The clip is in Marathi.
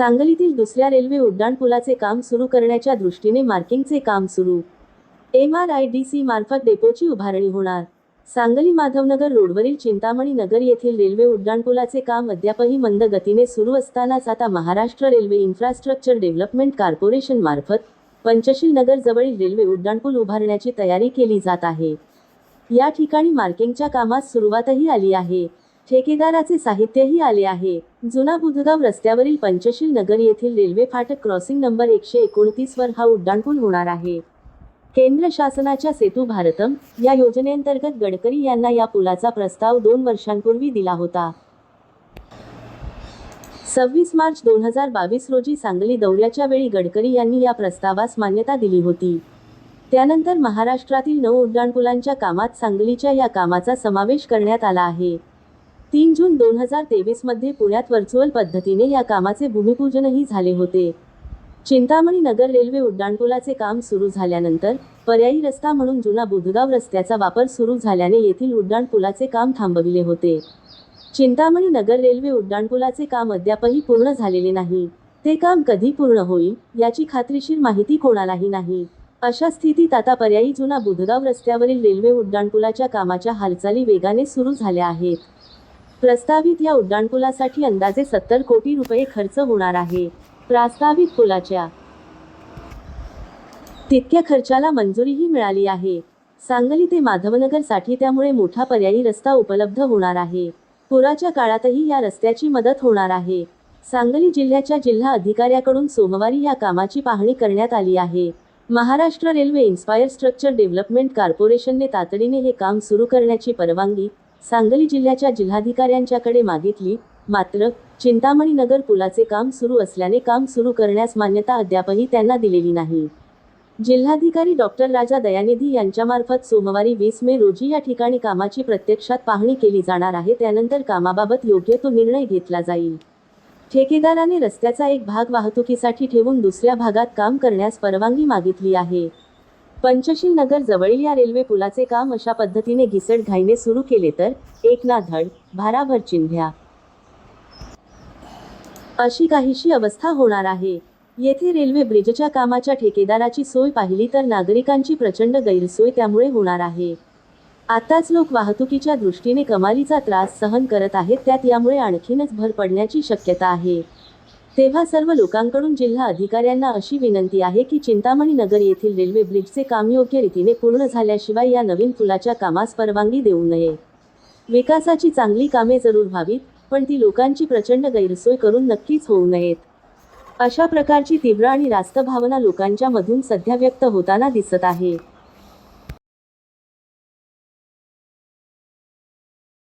सांगलीतील दुसऱ्या रेल्वे उड्डाणपुलाचे काम सुरू करण्याच्या दृष्टीने मार्किंगचे काम सुरू. M R I D C मार्फत डेपोची उभारणी होणार. सांगली माधवनगर रोडवरील चिंतामणी नगर येथील रेल्वे उड्डाणपुलाचे काम अद्यापही मंद गतीने सुरू असतानाच आता Maharashtra railway infrastructure development corporation मार्फत पंचशील नगर जवळील रेल्वे उड्डाणपूल उभारण्याची तयारी केली जात आहे. या ठिकाणी मार्किंगच्या कामास सुरुवातही आली आहे. ठेकेदाराचे साहित्यही आले आहे. जुना बुधगाव रस्त्यावरील पंचशील नगर येथील रेल्वे फाटक क्रॉसिंग नंबर एकशे एकोणतीस वर हा उड्डाणपूल होणार आहे. केंद्र शासनाच्या सेतू भारतम या योजनेअंतर्गत गडकरी यांना या पुलाचा प्रस्ताव दोन वर्षांपूर्वी दिला होता. सव्वीस मार्च दोन हजार बावीस रोजी सांगली दौऱ्याच्या वेळी गडकरी यांनी या प्रस्तावास मान्यता दिली होती. त्यानंतर महाराष्ट्रातील नऊ उड्डाणपुलांच्या कामात सांगलीच्या या कामाचा समावेश करण्यात आला आहे. तीन जून दोन हजार तेवीसमध्ये पुण्यात व्हर्च्युअल पद्धतीने या कामाचे भूमिपूजनही झाले होते. चिंतामणी नगर रेल्वे उड्डाणपुलाचे काम सुरू झाल्यानंतर पर्यायी रस्ता म्हणून जुना बुधगाव रस्त्याचा वापर सुरू झाल्याने येथील उड्डाणपुलाचे काम थांबविले होते. चिंतामणी नगर रेल्वे उड्डाणपुलाचे काम अद्यापही पूर्ण झालेले नाही. ते काम कधी पूर्ण होईल याची खात्रीशीर माहिती कोणालाही नाही. अशा स्थितीत आता पर्यायी जुना बुधगाव रस्त्यावरील रेल्वे उड्डाणपुलाच्या कामाच्या हालचाली वेगाने सुरू झाल्या आहेत. प्रस्तावित या उड्डाणपुलासाठी अंदाजे सत्तर कोटी रुपये खर्च होणार आहे. प्रस्तावित पुलाच्या तितक्या खर्चाला मंजुरीही मिळाली आहे. सांगली ते माधवनगरसाठी त्यामुळे मोठा पर्यायी रस्ता उपलब्ध होणार आहे. पुराच्या काळातही या रस्त्याची मदत होणार आहे. सांगली जिल्ह्याच्या जिल्हा अधिकाऱ्याकडून सोमवारी या कामाची पाहणी करण्यात आली आहे. Maharashtra railway infrastructure development कॉर्पोरेशनने तातडीने हे काम सुरू करण्याची परवानगी सांगली जिल्ह्याच्या जिल्हाधिकाऱ्यांच्याकडे मागितली मात्र चिंतामणी नगर पुलाचे काम सुरू असल्याने काम सुरू करण्यास मान्यता अद्यापही त्यांना दिलेली नाही. जिल्हाधिकारी डॉक्टर राजा दयानिधी यांच्यामार्फत सोमवारी वीस मे रोजी या ठिकाणी कामाची प्रत्यक्षात पाहणी केली जाणार आहे त्यानंतर कामाबाबत योग्य तो निर्णय घेतला जाईल. ठेकेदाराने रस्त्याचा एक भाग वाहतुकीसाठी ठेवून दुसऱ्या भागात काम करण्यास परवानगी मागितली आहे. पंचशील नगर जवळील या रेल्वे पुलाचे काम अशा पद्धतीने घिसड घाईने सुरू केले तर एक ना धड भाराभर चिंध्या. अशी काहीशी अवस्था होणार आहे. येथे रेल्वे ब्रिजच्या कामाच्या ठेकेदाराची सोय पाहिली तर नागरिकांची प्रचंड गैरसोय त्यामुळे होणार आहे. आताच लोक वाहतुकीच्या दृष्टीने कमालीचा त्रास सहन करत आहेत त्यात यामुळे आणखीनच भर पडण्याची शक्यता आहे. तेव्हा सर्व लोकांकडून जिल्हा अधिकाऱ्यांना अशी विनंती आहे की चिंतामणी नगर येथील रेल्वे ब्रिजचे काम योग्य रीतीने पूर्ण झाल्याशिवाय या नवीन पुलाच्या कामास परवानगी देऊ नये. विकासाची चांगली कामे जरूर व्हावीत पण ती लोकांची प्रचंड गैरसोय करून नक्कीच होऊ नयेत. अशा प्रकारची तीव्र आणि रास्त भावना लोकांच्या मधून सध्या व्यक्त होताना दिसत आहे.